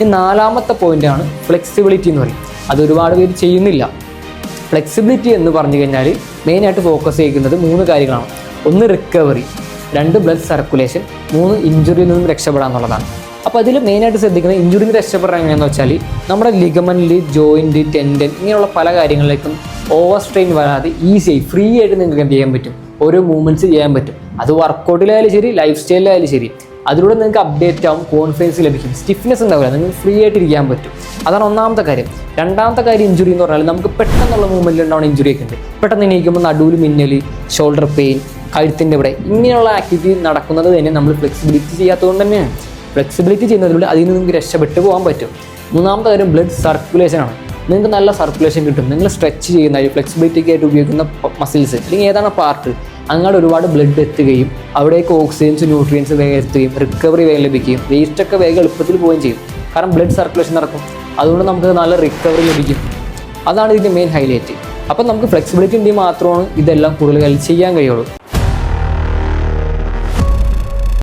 ഈ നാലാമത്തെ പോയിന്റാണ് ഫ്ലെക്സിബിലിറ്റി എന്ന് പറയും അത് ഒരുപാട് പേര് ചെയ്യുന്നില്ല. ഫ്ലെക്സിബിലിറ്റി എന്ന് പറഞ്ഞു കഴിഞ്ഞാൽ മെയിനായിട്ട് ഫോക്കസ് ചെയ്യുന്നത് മൂന്ന് കാര്യങ്ങളാണ്. ഒന്ന് റിക്കവറി രണ്ട് ബ്ലഡ് സർക്കുലേഷൻ മൂന്ന് ഇഞ്ചുറിയിൽ നിന്നും രക്ഷപ്പെടാൻ എന്നുള്ളതാണ്. അപ്പോൾ അതിൽ മെയിനായിട്ട് ശ്രദ്ധിക്കുന്നത് ഇഞ്ചുറിയിൽ നിന്ന് രക്ഷപ്പെടാൻ എങ്ങനെയാണെന്ന് വെച്ചാൽ നമ്മുടെ ലിഗമന്റ് ജോയിന്റ് ടെൻഡൻ ഇങ്ങനെയുള്ള പല കാര്യങ്ങളിലേക്കും ഓവർ സ്ട്രെയിൻ വരാതെ ഈസിയായി ഫ്രീ ആയിട്ട് നിങ്ങൾക്ക് എന്ത് ചെയ്യാൻ പറ്റും? ഓരോ മൂവ്മെന്റ്സ് ചെയ്യാൻ പറ്റും. അത് വർക്കൗട്ടിലായാലും ശരി ലൈഫ് സ്റ്റൈലിലായാലും ശരി. അതിലൂടെ നിങ്ങൾക്ക് അപ്ഡേറ്റ് ആവും കോൺഫിഡൻസ് ലഭിക്കും സ്റ്റിഫ്നെസ് ഉണ്ടാവില്ല നിങ്ങൾക്ക് ഫ്രീ ആയിട്ട് ഇരിക്കാൻ പറ്റും. അതാണ് ഒന്നാമത്തെ കാര്യം. രണ്ടാമത്തെ കാര്യം ഇഞ്ചുറി എന്ന് പറഞ്ഞാൽ നമുക്ക് പെട്ടെന്നുള്ള മൂവ്മെന്റിൽ ഉണ്ടാവുന്ന ഇഞ്ചുറി ഒക്കെ ഉണ്ട്. പെട്ടെന്ന് എണീക്കുമ്പോൾ നടുവിൽ മിന്നൽ ഷോൾഡർ പെയിൻ കഴുത്തിന്റെ ഇവിടെ ഇങ്ങനെയുള്ള ആക്ടിവിറ്റി നടക്കുന്നത് തന്നെ നമ്മൾ ഫ്ലെക്സിബിലിറ്റി ചെയ്യാത്തതുകൊണ്ട് തന്നെയാണ്. ഫ്ലെക്സിബിലിറ്റി ചെയ്യുന്നതിലൂടെ അതിൽ നിന്ന് നിങ്ങൾക്ക് രക്ഷപ്പെട്ടു പോകാൻ പറ്റും. മൂന്നാമത്തെ കാര്യം ബ്ലഡ് സർക്കുലേഷൻ ആണ്. നിങ്ങൾക്ക് നല്ല സർക്കുലേഷൻ കിട്ടും. നിങ്ങൾ സ്ട്രെച്ച് ചെയ്യുന്ന ഫ്ലെക്സിബിലിറ്റിക്ക് ആയിട്ട് ഉപയോഗിക്കുന്ന മസിൽസ് അല്ലെങ്കിൽ ഏതാണ് പാർട്ട് അങ്ങോട്ട് ഒരുപാട് ബ്ലഡ് എത്തുകയും അവിടേക്ക് ഓക്സിജൻസ് ന്യൂട്രിയൻസ് വേഗം എത്തുകയും റിക്കവറി വേഗം ലഭിക്കുകയും വേസ്റ്റൊക്കെ വേഗം എളുപ്പത്തിൽ പോവുകയും ചെയ്യും. കാരണം ബ്ലഡ് സർക്കുലേഷൻ നടക്കും. അതുകൊണ്ട് നമുക്ക് നല്ല റിക്കവറി ലഭിക്കും. അതാണ് ഇതിന്റെ മെയിൻ ഹൈലൈറ്റ് അപ്പം നമുക്ക് ഫ്ലെക്സിബിലിറ്റി ഉണ്ടെങ്കിൽ മാത്രമാണ് ഇതെല്ലാം കൂടുതൽ ചെയ്യാൻ കഴിയുള്ളൂ.